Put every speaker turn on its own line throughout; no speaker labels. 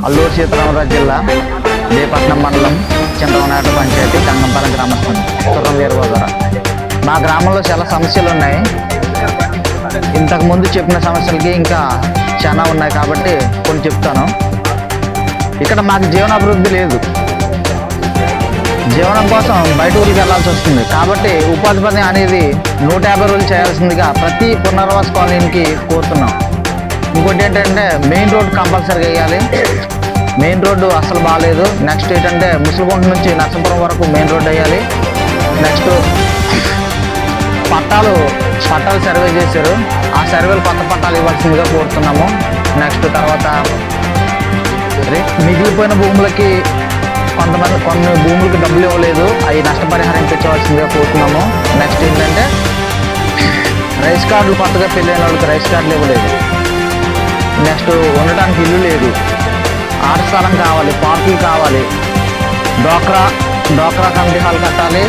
అల్లూరు సీతారామరాజు జిల్లా దేపట్నం మండలం చింతవనాట పంచాయతీ కంగంపాలెం గ్రామస్థం తుర్రం వీరగోదార మా గ్రామంలో చాలా సమస్యలు ఉన్నాయి. ఇంతకుముందు చెప్పిన సమస్యలకి ఇంకా చాలా ఉన్నాయి కాబట్టి కొన్ని చెప్తాను. ఇక్కడ మాకు జీవనాభివృద్ధి లేదు. జీవనం కోసం బయట ఊరికి వెళ్ళాల్సి వస్తుంది. కాబట్టి ఉపాధి పని అనేది నూట యాభై రోజులు చేయాల్సిందిగా ప్రతి పునర్వాస కాలనీకి కోరుతున్నాం. ఇంకోటి ఏంటంటే మెయిన్ రోడ్ కంపల్సరీగా వేయాలి. మెయిన్ రోడ్డు అసలు బాగాలేదు నెక్స్ట్ ఏంటంటే ముసలిగుంట నుంచి నర్సపురం వరకు మెయిన్ రోడ్ వేయాలి. నెక్స్ట్ పట్టాలు పట్టాలు సర్వే చేశారు. ఆ సర్వేలు కొత్త పట్టాలు ఇవ్వాల్సిందిగా కోరుతున్నాము. నెక్స్ట్ తర్వాత మిగిలిపోయిన భూములకి కొంతమంది కొన్ని భూములకి డబ్బులు ఇవ్వలేదు. అవి నష్టపరిహారం ఇప్పించవలసిందిగా కోరుతున్నాము. నెక్స్ట్ ఏంటంటే రైస్ కార్డులు కొత్తగా పెళ్ళైన వాళ్ళకి రైస్ కార్డులు ఇవ్వలేదు. నెక్స్ట్ ఉండటానికి ఇల్లు లేదు. ఆట స్థలం కావాలి పార్కులు కావాలి. డోక్రా డోక్రా కమిటీ హాల్ కట్టాలి.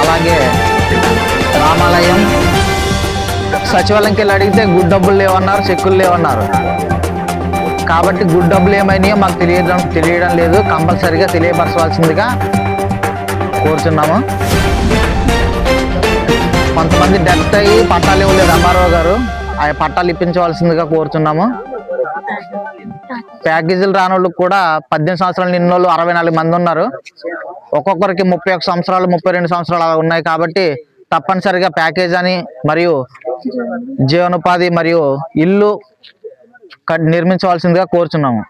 అలాగే రామాలయం. సచివాలయంకి వెళ్ళి అడిగితే గుడ్ డబ్బులు లేవన్నారు చెక్కులు లేవన్నారు. కాబట్టి గుడ్ డబ్బులు ఏమైనాయో మాకు తెలియడం తెలియడం లేదు. కంపల్సరీగా తెలియపరచవలసిందిగా కోరుతున్నాము కొంతమంది డెత్ అయ్యి పట్టాలు ఇవ్వలేదు అమ్మారావు గారు. ఆ పట్టాలు ఇప్పించవలసిందిగా కోరుతున్నాము ప్యాకేజీలు రాని వాళ్ళకి కూడా పద్దెనిమిది సంవత్సరాలు నిన్న వాళ్ళు అరవై నాలుగు మంది ఉన్నారు. ఒక్కొక్కరికి ముప్పై ఒక సంవత్సరాలు ముప్పై రెండు సంవత్సరాలు అలా ఉన్నాయి కాబట్టి తప్పనిసరిగా ప్యాకేజ్ అని మరియు జీవనోపాధి మరియు ఇల్లు నిర్మించవలసిందిగా కోరుచున్నాము.